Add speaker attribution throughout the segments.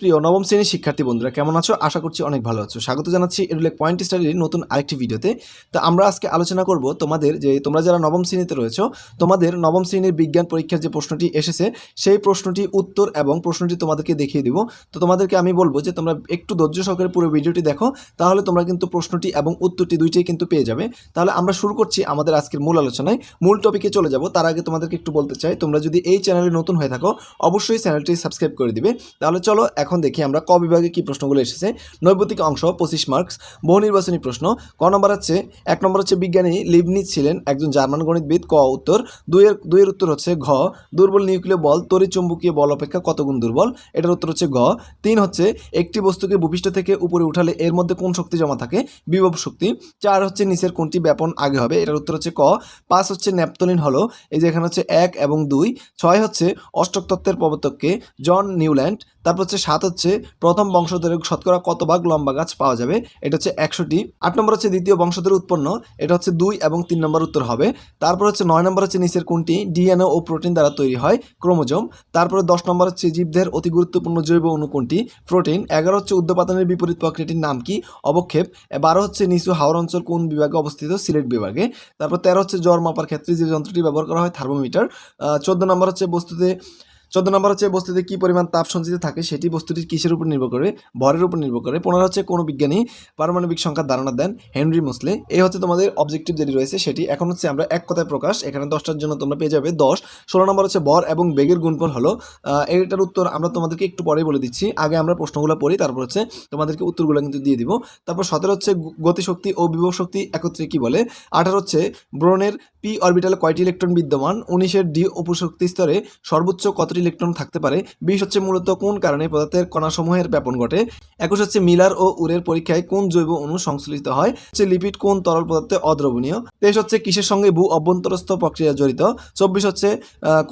Speaker 1: প্রিয় নবম শ্রেণির শিক্ষার্থী বন্ধুরা, কেমন আছো? আশা করছি অনেক ভালো আছো। স্বাগত জানাচ্ছি এরুলেক পয়েন্ট স্টাডির নতুন আরেকটি ভিডিওতে। তো আমরা আজকে আলোচনা করব তোমাদের যে, তোমরা যারা নবম শ্রেণীতে রয়েছো, তোমাদের নবম শ্রেণির বিজ্ঞান পরীক্ষার যে প্রশ্নটি এসেছে, সেই প্রশ্নটি উত্তর এবং প্রশ্নটি তোমাদেরকে দেখিয়ে দিব। তো তোমাদেরকে আমি বলব যে, তোমরা একটু ধৈর্য সহকারে পুরো ভিডিওটি দেখো, তাহলে তোমরা কিন্তু প্রশ্নটি এবং উত্তরটি দুইটাই কিন্তু পেয়ে যাবে। তাহলে আমরা শুরু করছি আমাদের আজকের মূল আলোচনায়। মূল টপিকে চলে যাব, তার আগে তোমাদেরকে একটু বলতে চাই, তোমরা যদি এই চ্যানেলে নতুন হয়ে থাকো, অবশ্যই চ্যানেলটি সাবস্ক্রাইব করে দিবে। তাহলে চলো এখন দেখি আমরা ক বিভাগে কি প্রশ্নগুলো এসেছে। নৈবতিক অংশ, পঁচিশ মার্কস বহু নির্বাচনী প্রশ্ন। ক নম্বর হচ্ছে, এক নম্বর হচ্ছে বিজ্ঞানী লিবনিজ ছিলেন একজন জার্মান গণিতবিদ। ক উত্তর, দুইয়ের দুইয়ের উত্তর হচ্ছে ঘ। দুর্বল নিউক্লিয় বল, তড়িৎ চুম্বকীয় বল অপেক্ষা কত গুণ দুর্বল? এটার উত্তর হচ্ছে ঘ। তিন হচ্ছে, একটি বস্তুকে ভূপৃষ্ঠ থেকে উপরে উঠালে এর মধ্যে কোন শক্তি জমা থাকে? বিভব শক্তি। চার হচ্ছে, নিচের কোনটি ব্যাপন আগে হবে? এটার উত্তর হচ্ছে ক। পাঁচ হচ্ছে ন্যাপথলিন হলো। এই যে এখানে হচ্ছে এক এবং দুই। ছয় হচ্ছে, অষ্টক তত্ত্বের প্রবর্তককে জন নিউল্যান্ড। তারপর হচ্ছে সাত হচ্ছে প্রথম বংশধরের শতকরা কত ভাগ লম্বা গাছ পাওয়া যাবে? এটা হচ্ছে একশোটি। আট নম্বর হচ্ছে দ্বিতীয় বংশধর উৎপন্ন। এটা হচ্ছে দুই এবং তিন নম্বর উত্তর হবে। তারপর হচ্ছে নয় নম্বর হচ্ছে নিচের কোনটি? ডিএনএ ও প্রোটিন দ্বারা তৈরি হয় ক্রোমোজোম। তারপরে দশ নম্বর হচ্ছে জীবদের অতি গুরুত্বপূর্ণ জৈব অণু কোনটি? প্রোটিন। এগারো হচ্ছে উদ্যোপাতনের বিপরীত প্রক্রিয়াটির নাম কি? অবক্ষেপ। বারো হচ্ছে নিচু হাওর অঞ্চল কোন বিভাগে অবস্থিত? সিলেট বিভাগে। তারপর তেরো হচ্ছে জ্বর মাপার ক্ষেত্রে যে যন্ত্রটি ব্যবহার করা হয় থার্মোমিটার। চোদ্দ নম্বর হচ্ছে বস্তুতে চোদ্দ নম্বর হচ্ছে বস্তুতে কী পরিমাণ তাপ সঞ্চিত থাকে, সেটি বস্তুটির কিসের উপর নির্ভর করে? ভরের উপর নির্ভর করে। পনেরো হচ্ছে কোনো বিজ্ঞানী পারমাণবিক সংখ্যার ধারণা দেন, হেনরি মুসলে। এই হচ্ছে তোমাদের অবজেক্টিভ যেটি রয়েছে সেটি। এখন হচ্ছে আমরা এক কথায় প্রকাশ, এখানে দশটার জন্য তোমরা পেয়ে যাবে দশ। ষোলো নম্বর হচ্ছে ভর এবং বেগের গুণফল হলো। এটার উত্তর আমরা তোমাদেরকে একটু পরেই বলে দিচ্ছি। আগে আমরা প্রশ্নগুলো পড়ি, তারপর হচ্ছে তোমাদেরকে উত্তরগুলো কিন্তু দিয়ে দিব। তারপর সতেরো হচ্ছে গতিশক্তি ও বিভব শক্তি একত্রে কি বলে? আঠারো হচ্ছে ব্রোনের পি অরবিটালে কয়টি ইলেকট্রন বিদ্যমান? উনিশের ডি উপশক্তি স্তরে সর্বোচ্চ কতটি ইলেকট্রন থাকতে পারে? বিশ হচ্ছে মূলত কোন কারণে পদার্থের কণাসমূহের ব্যাপন ঘটে? একুশ হচ্ছে মিলার ও উরের পরীক্ষায় কোন জৈব অণু সংশ্লিষ্ট হয়? হচ্ছে লিপিড কোন তরল পদার্থে অদ্রবণীয়? তেইশ হচ্ছে কিসের সঙ্গে ভূ অভ্যন্তরস্থ প্রক্রিয়া জড়িত? চব্বিশ হচ্ছে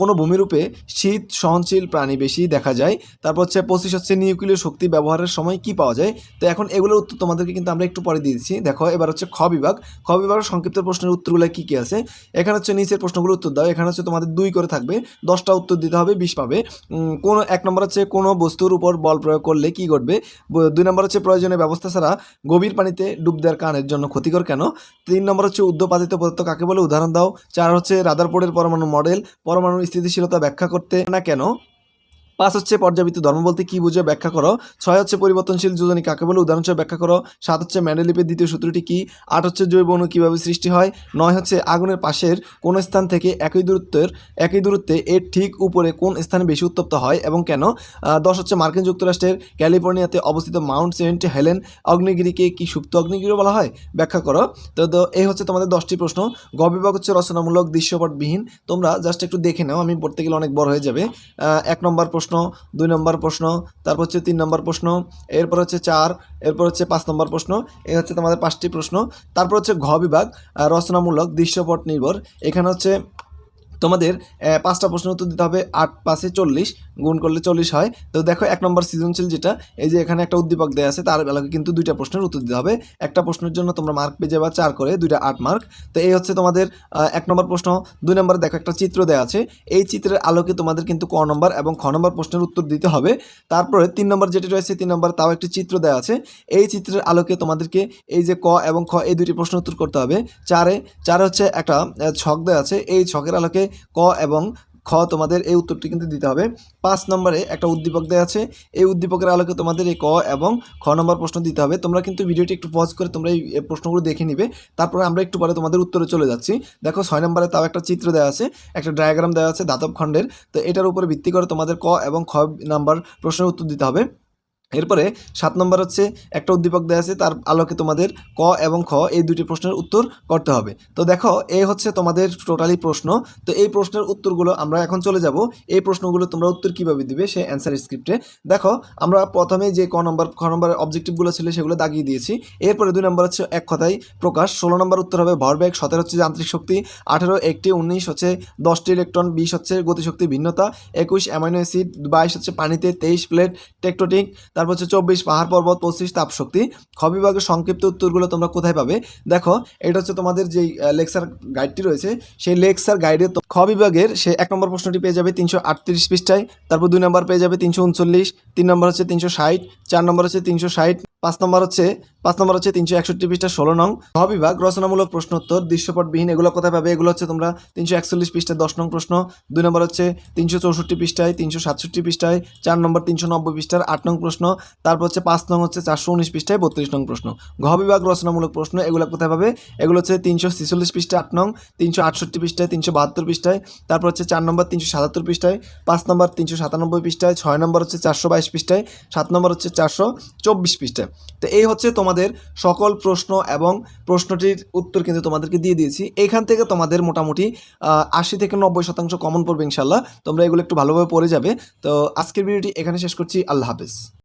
Speaker 1: কোনো ভূমিরূপে শীত সহনশীল প্রাণী বেশি দেখা যায়? তারপর হচ্ছে পঁচিশ হচ্ছে নিউক্লিয় শক্তি ব্যবহারের সময় কি পাওয়া যায়? তো এখন এগুলোর উত্তর তোমাদেরকে কিন্তু আমরা একটু পরে দিয়ে দিচ্ছি। দেখো, এবার হচ্ছে খ বিভাগ। খ বিভাগের সংক্ষিপ্ত প্রশ্নের উত্তরগুলো কি কি আছে? এখানে হচ্ছে নিচের প্রশ্নগুলো উত্তর দাও। এখানে হচ্ছে তোমাদের দুই করে থাকবে। দশটা উত্তর দিতে হবে, বিশ পাবে। কোনো, এক নম্বর হচ্ছে কোনো বস্তুর উপর বল প্রয়োগ করলে কি ঘটবে? দুই নম্বর হচ্ছে প্রয়োজনীয় ব্যবস্থা ছাড়া গভীর পানিতে ডুব দেওয়ার কানের জন্য ক্ষতিকর কেন? তিন নম্বর হচ্ছে উদ্যোপাদিত পদার্থ কাকে বলে? উদাহরণ দাও। চার হচ্ছে রাদারপোর্ডের পরমাণু মডেল। পরমাণুর স্থিতিশীলতা ব্যাখ্যা করতে না কেন? পাঁচ হচ্ছে পর্যাবৃত্ত ধর্ম বলতে কি বুঝে ব্যাখ্যা করো। ছয় হচ্ছে পরিবর্তনশীল যোজনী কাকে বলে? উদাহরণ ব্যাখ্যা করো। সাত হচ্ছে ম্যান্ডেলিপের দ্বিতীয় সূত্রটি কি? আট হচ্ছে জৈব অণু কীভাবে সৃষ্টি হয়? নয় হচ্ছে আগুনের পাশের কোন স্থান থেকে একই দূরত্বের, একই দূরত্বে এর ঠিক উপরে কোন স্থানে বেশি উত্তপ্ত হয় এবং কেন? দশ হচ্ছে মার্কিন যুক্তরাষ্ট্রের ক্যালিফোর্নিয়াতে অবস্থিত মাউন্ট সেন্ট হেলেন অগ্নিগিরিকে কি সুপ্ত অগ্নিগিরি বলা হয়? ব্যাখ্যা করো। তো এই হচ্ছে তোমাদের দশটি প্রশ্ন। গ হচ্ছে রচনামূলক দৃশ্যপটবিহীন। তোমরা জাস্ট একটু দেখে নাও, আমি পড়তে গেলে অনেক বড় হয়ে যাবে। এক নম্বর প্রশ্ন দুই নম্বর প্রশ্ন, তারপর হচ্ছে তিন নম্বর প্রশ্ন, এরপর হচ্ছে চার, এরপর হচ্ছে পাঁচ নম্বর প্রশ্ন, এই হচ্ছে তোমাদের পাঁচটি প্রশ্ন। তারপর হচ্ছে ঘ বিভাগ রচনামূলক, দৃশ্যপট নির্ভর। এখানে হচ্ছে তোমাদের পাঁচটা প্রশ্ন উত্তর দিতে হবে আট পাঁচে চল্লিশ, গুণ করলে চল্লিশ হয়। তো দেখো, এক নম্বর সৃজনশীল যেটা, এই যে এখানে একটা উদ্দীপক দেওয়া আছে, তার বেলাকে কিন্তু দুইটা প্রশ্নের উত্তর দিতে হবে। একটা প্রশ্নের জন্য তোমরা মার্ক পেয়ে যাবে চার করে, দুইটা আট মার্ক তো এই হচ্ছে তোমাদের এক নম্বর প্রশ্ন। দুই নম্বরে দেখো একটা চিত্র দেওয়া আছে। এই চিত্রের আলোকে তোমাদের কিন্তু ক নম্বর এবং খ নম্বর প্রশ্নের উত্তর দিতে হবে। তারপরে তিন নম্বর যেটি রয়েছে, তিন নম্বর তাও একটি চিত্র দেওয়া আছে। এই চিত্রের আলোকে তোমাদেরকে এই যে ক এবং খ, এই দুটি প্রশ্ন উত্তর করতে হবে। চারে চারে হচ্ছে একটা ছক দেওয়া আছে। এই ছকের আলোকে ক এবং খ তোমাদের এই উত্তরটি কিন্তু দিতে হবে। পাঁচ নম্বরে একটা উদ্দীপক দেওয়া আছে। এই উদ্দীপকের আলোকে তোমাদের এই ক এবং খ নম্বর প্রশ্ন দিতে হবে। তোমরা কিন্তু ভিডিওটি একটু পজ করে তোমরা এই প্রশ্নগুলো দেখে নিবে। তারপরে আমরা একটু পরে তোমাদের উত্তরে চলে যাচ্ছি। দেখো ছয় নম্বরে তাও একটা চিত্র দেওয়া আছে। একটা ডায়াগ্রাম দেওয়া আছে দাতব খণ্ডের। তো এটার উপরে ভিত্তি করে তোমাদের ক এবং খ নাম্বার প্রশ্নের উত্তর দিতে হবে। এরপরে সাত নম্বর হচ্ছে, একটা উদ্দীপক দেওয়া আছে, তার আলোকে তোমাদের ক এবং খ, এই দুটি প্রশ্নের উত্তর করতে হবে। তো দেখো এই হচ্ছে তোমাদের টোটালি প্রশ্ন। তো এই প্রশ্নের উত্তরগুলো আমরা এখন চলে যাব। এই প্রশ্নগুলো তোমরা উত্তর কীভাবে দিবে, সে অ্যান্সার স্ক্রিপ্টে দেখো, আমরা প্রথমে যে ক নম্বর, খ নম্বরের অবজেক্টিভগুলো ছিল সেগুলো দাগিয়ে দিয়েছি। এরপরে দুই নম্বর হচ্ছে এক কথায় প্রকাশ। ষোলো নম্বর উত্তর হবে ভরবেগ সতেরো হচ্ছে যান্ত্রিক শক্তি, আঠেরো, একটি, উনিশ হচ্ছে দশটি ইলেকট্রন বিশ হচ্ছে গতিশক্তি ভিন্নতা, একুশ অ্যামাইনো অ্যাসিড বাইশ হচ্ছে পানিতে, তেইশ প্লেট টেকটোটিক তারপর তারপর হচ্ছে চব্বিশ পাহাড় পর্বত, পঁচিশ তাপশক্তি। খ বিভাগের সংক্ষিপ্ত উত্তরগুলো তোমরা কোথায় পাবে? দেখো, এটা হচ্ছে তোমাদের যেই লেকচার গাইডটি রয়েছে, সেই লেকচার গাইডে খ বিভাগের সে এক নম্বর প্রশ্নটি পেয়ে যাবে তিনশো আটত্রিশ পৃষ্ঠায়, তারপর দুই নম্বর পেয়ে যাবে তিনশো উনচল্লিশ, তিন নম্বর হচ্ছে তিনশো ষাট, চার নম্বর হচ্ছে তিনশো ষাট, পাঁচ নম্বর হচ্ছে পাঁচ নম্বর হচ্ছে তিনশো একষট্টি পৃষ্ঠা ষোলো নং খ বিভাগ রচনামূলক প্রশ্নোত্তর, দৃশ্যপটবিহীন, এগুলো কোথায় পাবে? এগুলো হচ্ছে তোমরা তিনশো একচল্লিশ পৃষ্ঠায় দশ নং প্রশ্ন, দুই নম্বর হচ্ছে তিনশো চৌষট্টি পৃষ্ঠায়, তিনশো সাতষট্টি পৃষ্ঠায়, চার নম্বর তিনশো নব্বই পৃষ্ঠার আট নং প্রশ্ন, তারপর হচ্ছে পাঁচ নং হচ্ছে চারশো উনিশ পৃষ্ঠায় বত্রিশ নং প্রশ্ন। ঘ বিভাগ রচনামূলক প্রশ্ন, এগুলো কোথায় পাবে? এগুলো হচ্ছে তিনশো ছেচল্লিশ পৃষ্ঠায় আট নং, তিনশো আটষট্টি পৃষ্ঠায়, তিনশো বাহাত্তর পৃষ্ঠায়, তারপর হচ্ছে চার নম্বর তিনশো সাতাত্তর পৃষ্ঠায়, পাঁচ নম্বর তিনশো সাতানব্বই পৃষ্ঠায়, ছয় নম্বর হচ্ছে চারশো বাইশ পৃষ্ঠায়, সাত নম্বর হচ্ছে চারশো চব্বিশ পৃষ্ঠায়। তো এই হচ্ছে তোমাদের সকল প্রশ্ন এবং প্রশ্নটির উত্তর কিন্তু তোমাদেরকে দিয়ে দিয়েছি। এখান থেকে তোমাদের মোটামুটি আশি থেকে নব্বই শতাংশ কমন পড়বে ইনশাল্লাহ। তোমরা এগুলো একটু ভালোভাবে পড়ে যাবে। তো আজকের ভিডিওটি এখানে শেষ করছি। আল্লাহ হাফেজ।